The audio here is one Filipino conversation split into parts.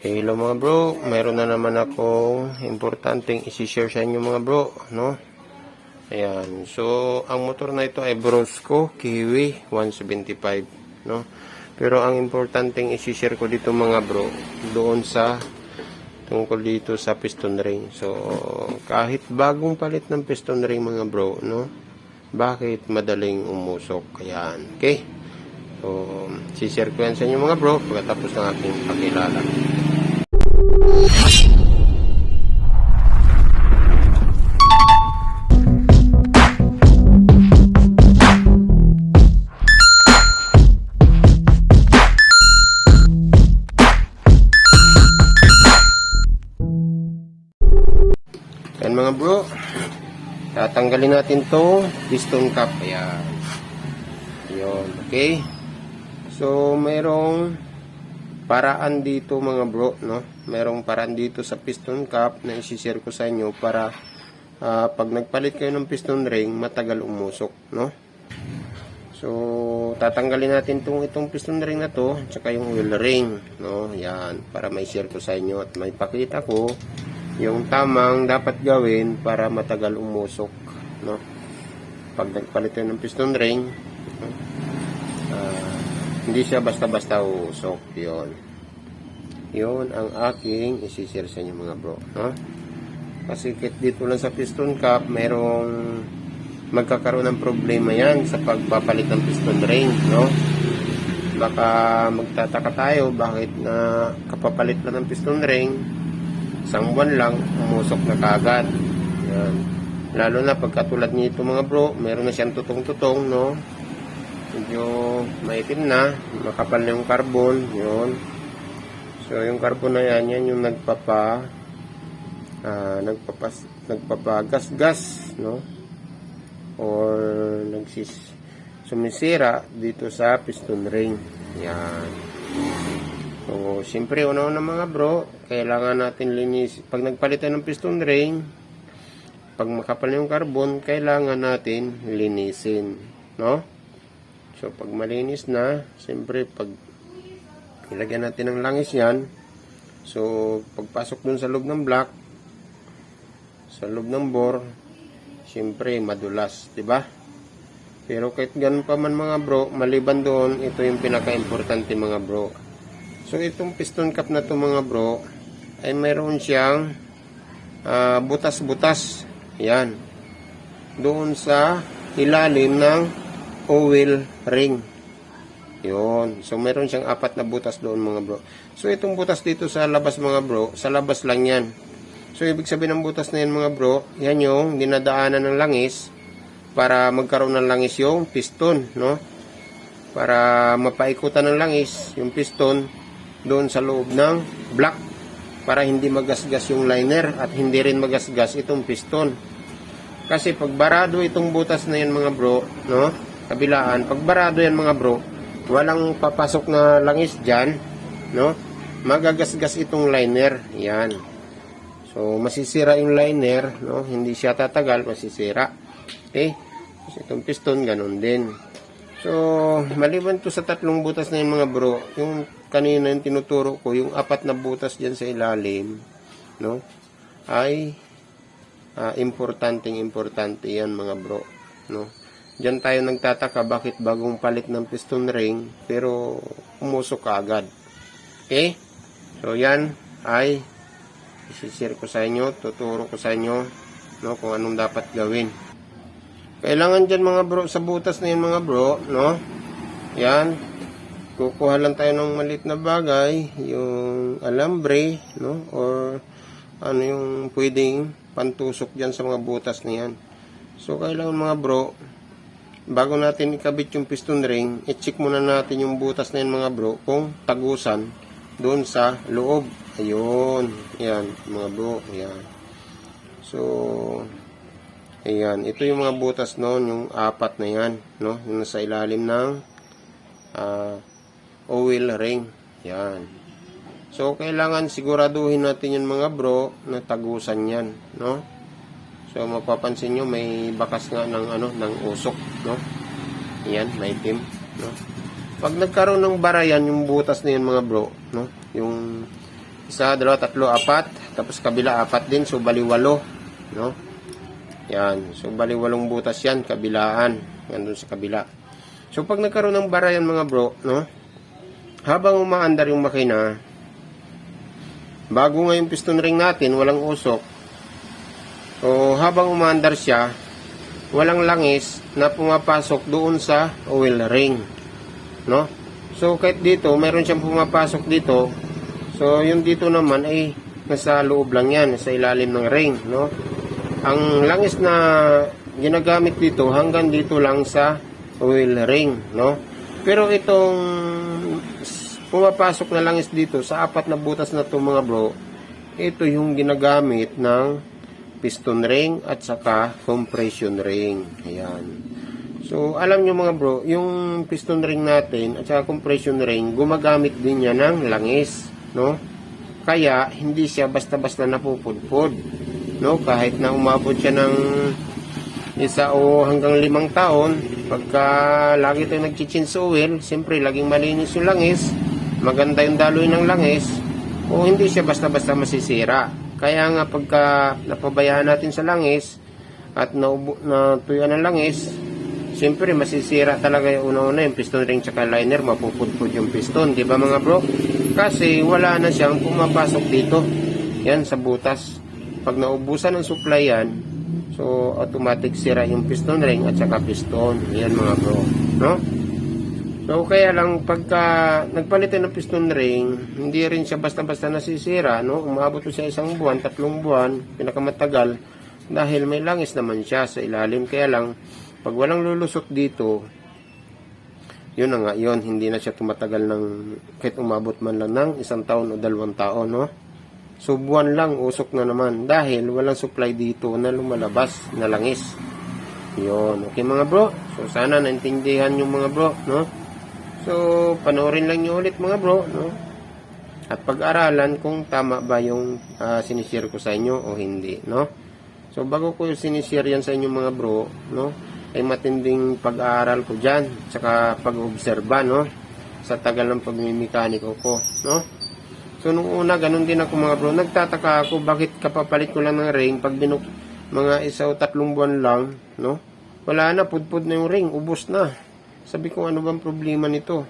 Hello mga bro, meron na naman akong importanteng isi-share sa inyo mga bro, no? Ayan, so ang motor na ito ay Brosco Kiwi 175, no? Pero ang importanteng isi-share ko dito mga bro, doon sa tungkol dito sa piston ring. So, kahit bagong palit ng piston ring mga bro, no? Bakit madaling umusok? Ayan, okay? So, sishare ko yan sa inyo mga bro pagkatapos ng aking pagkilala. Tatanggalin natin to piston cap. Ayan. Yun, okay? So, merong paraan dito mga bro, no? Merong paraan dito sa piston cap na isi-share ko sa inyo para ah, pag nagpalit kayo ng piston ring, matagal umusok, no? So, tatanggalin natin tong itong piston ring na to, tsaka yung oil ring, no? Yan, para may share ko sa inyo at may pakita ko yung tamang dapat gawin para matagal umusok, no? Pag nagpalit tayo ng piston ring, no? Ah, hindi siya basta-basta uusok, yon. Yon ang aking isi-share sa inyo mga bro, no? Kasi dito lang sa piston cap, merong magkakaroon ng problema yan sa pagpapalit ng piston ring, no? Baka magtataka tayo bakit na kapapalit lang ng piston ring, isang buwan lang, umusok na kagad. Yan. Lalo na pagkatulad nito mga bro, meron na siyang tutong-tutong, no? Medyo maitim na, makapal na yung carbon, yun. So, yung carbon na yan, yan yung nagpapa, ah, nagpapas, nagpapagas-gas, no? Or nagsis, sumisira dito sa piston ring. Yan. So, siyempre, una-una mga bro, kailangan natin linis. Pag nagpalitan ng piston ring, pag makapal na yung carbon, kailangan natin linisin. No? So, pag malinis na, siyempre, pag ilagyan natin ng langis yan, so, pagpasok dun sa loob ng block, sa loob ng bore, siyempre, madulas, ba? Pero kahit ganun pa man mga bro, maliban doon, ito yung pinaka-importante mga bro. So, itong piston cap na to mga bro, ay meron siyang ah, butas-butas. Yan. Doon sa ilalim ng oil ring. Yun. So, meron siyang apat na butas doon mga bro. So, itong butas dito sa labas mga bro, sa labas lang yan. So, ibig sabihin ng butas na yan mga bro, yan yung dinadaanan ng langis para magkaroon ng langis yung piston, no? Para mapaikutan ng langis yung piston doon sa loob ng block para hindi magasgas yung liner at hindi rin magasgas itong piston. Kasi pag barado itong butas na yan mga bro, no? Kabilaan, pag barado yan mga bro, walang papasok na langis dyan, no? Magagasgas itong liner, yan. So, masisira yung liner, no? Hindi siya tatagal, masisira. Okay? Itong piston, ganun din. So, maliban to sa tatlong butas na yung mga bro, yung kanina yung tinuturo ko, yung apat na butas dyan sa ilalim, no? Ay, ah, importanteng importante yan mga bro, no? Diyan tayo nagtataka bakit bagong palit ng piston ring, pero umusok agad. Okay? So, yan ay isisir ko sa inyo, tuturo ko sa inyo, no, kung anong dapat gawin. Kailangan dyan mga bro, sa butas na yan mga bro, no? Yan. Kukuha lang tayo ng maliit na bagay, yung alambre, no? Or ano yung pwedeng pantusok dyan sa mga butas na yan. So, kailangan mga bro, bago natin ikabit yung piston ring, i-check muna natin yung butas na yan mga bro, kung tagusan doon sa loob. Ayun. Yan, mga bro. Yan. So, Ayan, ito yung mga butas noon, yung apat na yan, no? Yung nasa ilalim ng ah, oil ring. Yan. So, kailangan siguraduhin natin yung mga bro na tagusan yan, no? So, mapapansin nyo, may bakas nga ng, ano, ng usok, no? Yan, may itim, no? Pag nagkaroon ng bara yan, yung butas na yan mga bro, no? Yung Isa, dalawa, tatlo, apat. Tapos kabila, apat din. So, bali walo. No? Yan. So, bali walong butas yan. Kabilaan. Yan dun sa kabila. So, pag nagkaroon ng bara yan mga bro, no? Habang umaandar yung makina, bago nga yung piston ring natin, walang usok. So, habang umaandar siya, walang langis na pumapasok doon sa oil ring. No? So, kahit dito, meron siyang pumapasok dito. So, yung dito naman ay nasa loob lang yan, sa ilalim ng ring. No? Ang langis na ginagamit dito hanggang dito lang sa oil ring. No? Pero itong pumapasok na langis dito sa apat na butas na to mga bro, ito yung ginagamit ng piston ring at saka compression ring. Ayan. So, alam nyo mga bro, yung piston ring natin at saka compression ring, gumagamit din yan ng langis. No? Kaya, hindi siya basta-basta napupudpud. No? Kahit na umabot siya ng isa o hanggang limang taon, pagka lagi tayo nag-change oil, siyempre laging malinis yung langis, maganda yung daloy ng langis, o hindi siya basta-basta masisira. Kaya nga pagka napabayaan natin sa langis at naubo, natuyuan ng langis, siyempre masisira talaga yung una-una yung piston ring tsaka liner, mapupudpud yung piston, di ba mga bro? Kasi wala na siyang pumapasok dito. Yan sa butas. Pag naubusan ng supply yan, so automatic sira yung piston ring at saka piston. Yan mga bro, no? So, kaya lang, pagka nagpalitan ng piston ring, hindi rin siya basta-basta nasisira, no? Umabot sa isang buwan, tatlong buwan, pinakamatagal, dahil may langis naman siya sa ilalim. Kaya lang, pag walang lulusot dito, yun na nga, yun, hindi na siya tumatagal ng, kahit umabot man lang ng isang taon o dalawang taon, no? So, buwan lang, usok na naman, dahil walang supply dito na lumalabas na langis. Yun, okay mga bro. So, sana naintindihan yung mga bro, no? So, panoorin lang nyo ulit mga bro, no? At pag-aralan kung tama ba yung uh, sinishare ko sa inyo o hindi, no? So, bago ko sinishare yan sa inyo mga bro, no? Ay matinding pag-aaral ko dyan, tsaka pag-obserba, no? Sa tagal ng pagmimikaniko ko, no? So, nung una, ganun din ako mga bro. Nagtataka ako, bakit kapapalit ko lang ng ring pag binuk mga isa o tatlong buwan lang, no? Wala na, pudpud na yung ring, ubos na. Sabi ko, ano bang problema nito?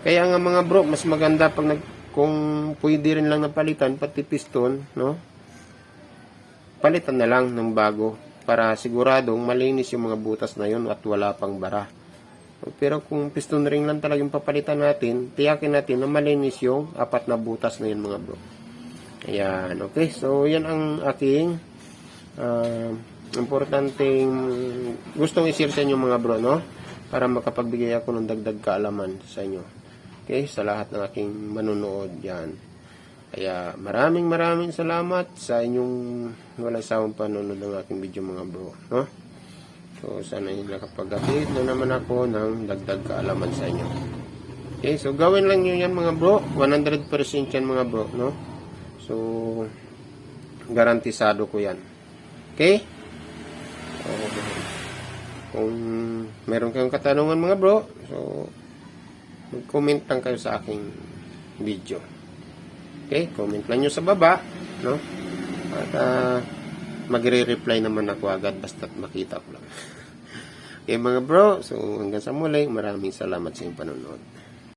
Kaya nga mga bro, mas maganda pag nag, kung pwede rin lang napalitan, pati piston, no? Palitan na lang ng bago para siguradong malinis yung mga butas na yun at wala pang bara. Pero kung piston ring lang talagang papalitan natin, tiyakin natin na malinis yung apat na butas na yun mga bro. Ayan, okay. So, yan ang aking uh, importanteng gustong i-share sa inyo mga bro, no? Para makapagbigay ako ng dagdag kaalaman sa inyo. Okay, sa lahat ng aking manunood yan. Kaya maraming maraming salamat sa inyong walang sawang panonood ng aking video mga bro, no? So, sana yung nakapag-update na naman ako ng dagdag kaalaman sa inyo. Okay, so gawin lang nyo yan mga bro. 100% yan mga bro, no? So, garantisado ko yan. Okay? So, kung meron kayong katanungan mga bro, so, mag-comment lang kayo sa aking video. Okay? Comment lang nyo sa baba, no? At, uh, magre-reply naman ako agad basta't makita ko lang. okay mga bro, so hanggang sa muli, maraming salamat sa inyong panonood.